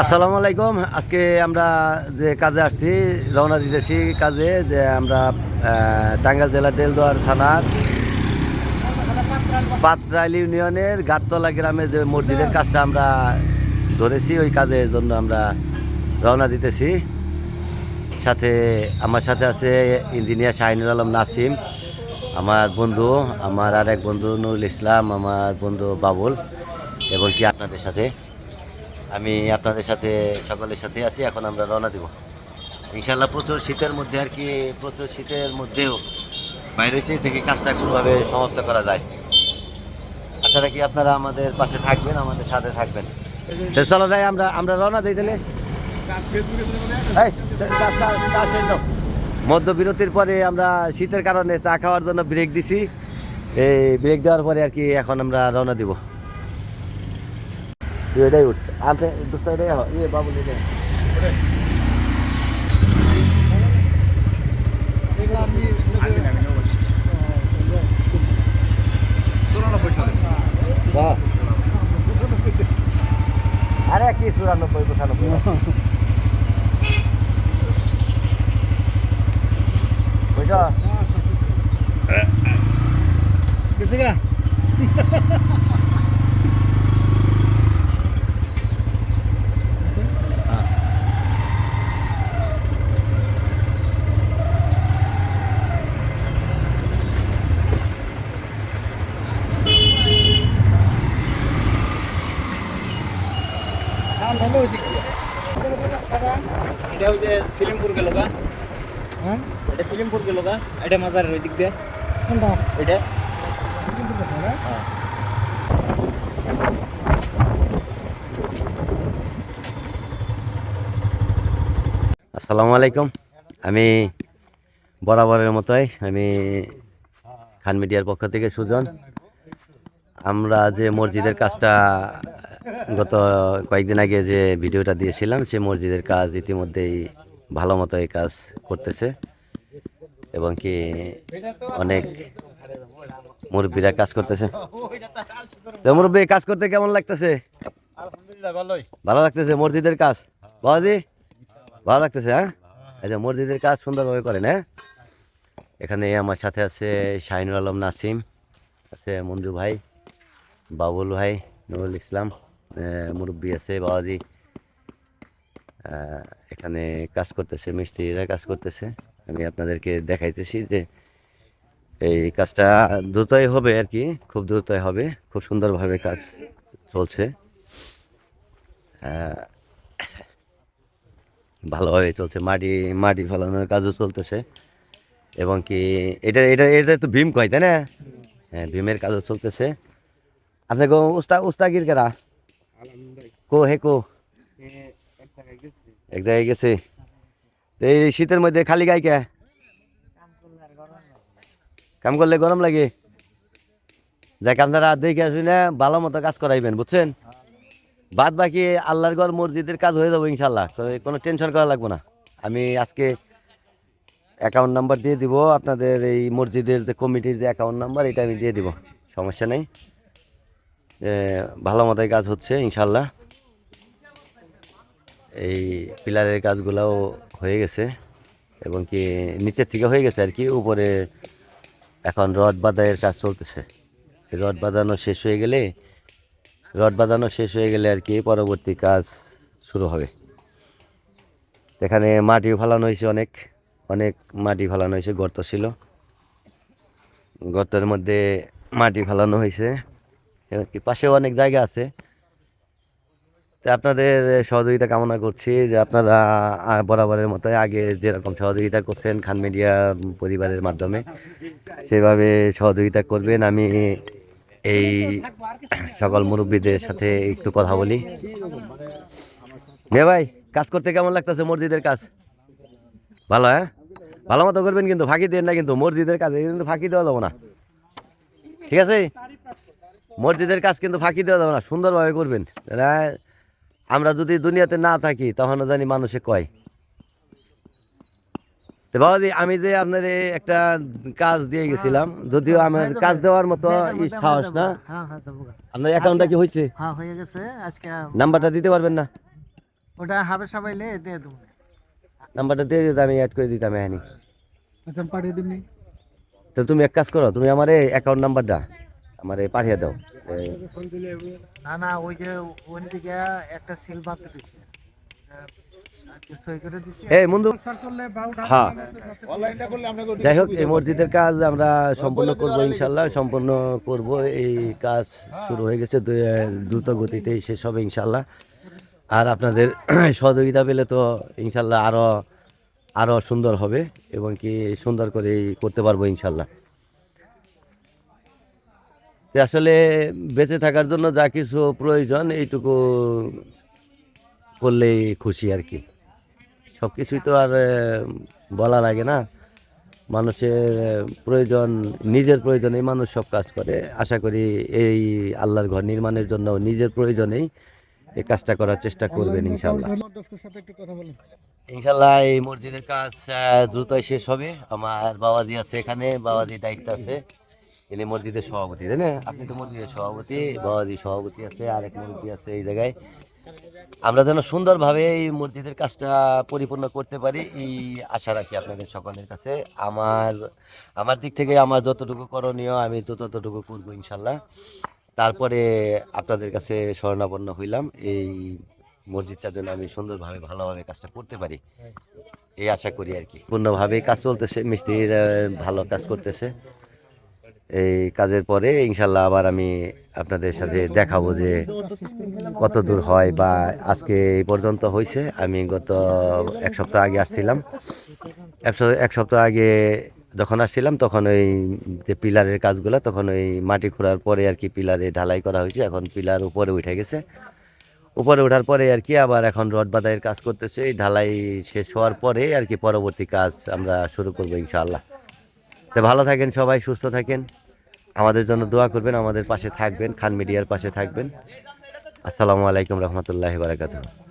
আসসালামু আলাইকুম। আজকে আমরা যে কাজে আসছি, রওনা দিতেছি কাজে যে আমরা টাঙ্গাইল জেলার দেলদুয়ার থানার পাত্রাইল ইউনিয়নের গাততলা গ্রামে যে মসজিদের কাজটা আমরা ধরেছি, ওই কাজের জন্য আমরা রওনা দিতেছি। সাথে আমার সাথে আছে ইঞ্জিনিয়ার শাহিনুর আলম নাসিম, আমার বন্ধু, আমার আর এক বন্ধু নুরুল ইসলাম, আমার বন্ধু বাবুল, এবং কি আপনাদের সাথে? আমি আপনাদের সাথে, সকলের সাথে আছি, এখন আমরা রওনা দিব। ইনশাল্লাহ প্রচুর শীতের মধ্যে আর কি, প্রচুর শীতের মধ্যেও বাইরে সেই থেকে কাজটা কোনোভাবে সমাপ্ত করা যায়। আশা রাখি আপনারা আমাদের পাশে থাকবেন, আমাদের সাথে থাকবেন। চলো যাই, আমরা আমরা রওনা দিই তাহলে। মধ্যবিরতির পরে আমরা শীতের কারণে চা খাওয়ার জন্য ব্রেক দিছি। এই ব্রেক দেওয়ার পরে আর কি এখন আমরা রওনা দিব। এটাই উঠ আনতে দোস্ত এটাই ইয়ে বাবু এটাই। আরে কি চুরানব্বই পঁচানব্বই বুঝছ এটা হচ্ছে সিলিমপুর গেল গা হ্যাঁ? এটা সিলিমপুর গেল গা এটা মাজারের ওই দিক দিয়ে। কোনটা? এটা? আসসালামু আলাইকুম। আমি বরাবরের মতোই আমি খান মিডিয়ার পক্ষ থেকে সুজন। আমরা যে মসজিদের কাজটা গত কয়েকদিন আগে যে ভিডিওটা দিয়েছিলাম সে মসজিদের কাজ ইতিমধ্যেই ভালো মতো এই কাজ করতেছে। এবং কি অনেক মুরব্বীরা কাজ করতেছে। মুরব্বী কাজ করতে কেমন লাগতেছে? ভালো লাগতেছে মসজিদের কাজ? বাবাজি ভালো লাগতেছে হ্যাঁ? আচ্ছা মসজিদের কাজ সুন্দরভাবে করেন হ্যাঁ? এখানে আমার সাথে আছে শাহিনুর আলম নাসিম আছে মঞ্জু ভাই বাবুল ভাই নুরুল ইসলাম মুরব্বী আছে বাবাজি। এখানে কাজ করতেছে মিস্ত্রিরা কাজ করতেছে। আমি আপনাদেরকে দেখাইতেছি যে এই কাজটা দ্রুতই হবে আর কি খুব দ্রুতই হবে খুব সুন্দরভাবে কাজ চলছে। ভালোভাবে চলছে মাটি মাটি ফেলানোর কাজও চলতেছে। এবং কি এটা এটা এটা তো ভীম কয় তাই না? হ্যাঁ ভীমের কাজও চলতেছে। আপনি গো উস্তা উস্তাগির কেরা? কো হে কো? এক জায়গায় গেছে? এই শীতের মধ্যে খালি গায়ে কে? কাম করলে গরম লাগে। যাক, আপনারা দেখে আসুন না ভালো মতো কাজ করাইবেন, বুঝছেন? বাদ বাকি আল্লাহর ঘর মসজিদের কাজ হয়ে যাব ইনশাল্লাহ তো কোনো টেনশন করা লাগবে না। আমি আজকে অ্যাকাউন্ট নাম্বার দিয়ে দিব। আপনাদের এই মসজিদের যে কমিটির যে অ্যাকাউন্ট নাম্বার এটা আমি দিয়ে দিব। সমস্যা নেই। ভালো মতোই কাজ হচ্ছে ইনশাল্লাহ এই পিলারের কাজগুলোও হয়ে গেছে এবং কি নিচের থেকে হয়ে গেছে আর কি, উপরে এখন রড বাঁধাইয়ের কাজ চলতেছে। রড বাঁধানো শেষ হয়ে গেলে, রড বাঁধানো শেষ হয়ে গেলে আর কি পরবর্তী কাজ শুরু হবে। এখানে মাটি ফালানো হয়েছে অনেক অনেক মাটি ফালানো হয়েছে, গর্ত ছিল। গর্তের মধ্যে মাটি ফালানো হয়েছে। কি পাশেও অনেক জায়গা আছে। তো আপনাদের সহযোগিতা কামনা করছি যে আপনারা বরাবরের মতো আগে যেরকম সহযোগিতা করছেন খান মিডিয়া পরিবারের মাধ্যমে, সেভাবে সহযোগিতা করবেন। আমি এই সকল মুরব্বীদের সাথে একটু কথা বলি। মেয়ে ভাই, কাজ করতে কেমন লাগতেছে মসজিদের কাজ? ভালো হ্যাঁ? ভালো মতো করবেন কিন্তু, ফাঁকি দেন না কিন্তু, মসজিদের কাজে কিন্তু ফাঁকি দেওয়া যাব না। ঠিক আছে? মসজিদের কাজ কিন্তু ফাঁকি দেওয়া যাবে না, সুন্দরভাবে করবেন। আমরা যদি দুনিয়াতে না থাকি তখনও জানি মানুষে কয়। তো বাবাজি আমি যে আপনার একটা কাজ দিয়ে গেছিলাম যদিও আমার কাজ দেওয়ার মতো সাহস না। হ্যাঁ হ্যাঁ। আপনার অ্যাকাউন্টটা কি হয়েছে? হ্যাঁ হয়ে গেছে আজকে নাম্বারটা দিতে পারবেন না? ওটা হাবে সবাইলে দিয়ে দেবো। নাম্বারটা দিয়ে দিতে আমি অ্যাড করে দিতাম এখানে আচ্ছা পাঠিয়ে দিবনি তো তুমি এক কাজ করো তুমি আমার অ্যাকাউন্ট নাম্বারটা আমার পাঠিয়ে দাও। না না ওই যে ওই দিকে একটা সিল বাপে দিচ্ছে সই করে দিছি। এই বন্ধু ট্রান্সফার করলে বাউটা হ্যাঁ। অনলাইনটা করলে আমরা যাই হোক এই মসজিদের কাজ আমরা সম্পূর্ণ করব ইনশাল্লাহ সম্পূর্ণ করব। এই কাজ শুরু হয়ে গেছে দ্রুত গতিতেই শেষ হবে ইনশাল্লাহ। আর আপনাদের সহযোগিতা পেলে তো ইনশাল্লাহ আরও আরও সুন্দর হবে এবং কি সুন্দর করে করতে পারব ইনশাল্লাহ। আসলে বেঁচে থাকার জন্য যা কিছু প্রয়োজন এইটুকু করলেই খুশি আর কি। সব কিছুই তো আর বলা লাগে না। মানুষের প্রয়োজন নিজের প্রয়োজনেই মানুষ সব কাজ করে। আশা করি এই আল্লাহর ঘর নির্মাণের জন্য নিজের প্রয়োজনেই এই কাজটা করার চেষ্টা করবেন ইনশাল্লাহ ইনশাল্লাহ এই মসজিদের কাজ দ্রুতই শেষ হবে। আমার বাবাজি আছে এখানে বাবাজি দায়িত্ব আছে। ইনি মসজিদের সভাপতি, তাই না? আপনি তো মসজিদের সভাপতি বাবাজি সভাপতি আছে, আরেক মুরব্বী আছে এই জায়গায়। আমরা যেন সুন্দরভাবে এই মসজিদের কাজটা পরিপূর্ণ করতে পারি, এই আশা রাখি আপনাদের সকলের কাছে। আমার আমার দিক থেকে আমার যতটুকু করণীয়, আমি তো ততটুকু করব ইনশাল্লাহ তারপরে আপনাদের কাছে শরণাপন্ন হইলাম, এই মসজিদটা যেন আমি সুন্দরভাবে, ভালোভাবে কাজটা করতে পারি। এই আশা করি আর কি। পূর্ণভাবে কাজ চলতেছে, মিস্ত্রির ভালো কাজ করতেছে। এই কাজের পরে ইনশাল্লাহ আবার আমি আপনাদের সাথে দেখাবো যে কত দূর হয় বা আজকে এই পর্যন্ত হয়েছে। আমি গত এক সপ্তাহ আগে আসছিলাম। এক সপ্তাহ- আগে যখন আসছিলাম, তখন ওই যে পিলারের কাজগুলো, তখন ওই মাটি খোঁড়ার পরে আর কি পিলারে ঢালাই করা হয়েছে। এখন পিলার উপরে উঠে গেছে। উপরে ওঠার পরে আর কি আবার এখন রড বাদাইয়ের কাজ করতেছে। এই ঢালাই শেষ হওয়ার পরে আর কি পরবর্তী কাজ আমরা শুরু করব ইনশাআল্লাহ। তো ভালো থাকেন সবাই, সুস্থ থাকেন। আমাদের জন্য দোয়া করবেন, আমাদের পাশে থাকবেন, খান মিডিয়ার পাশে থাকবেন। আসসালামু আলাইকুম রহমতুল্লাহ বারাকাতুহ।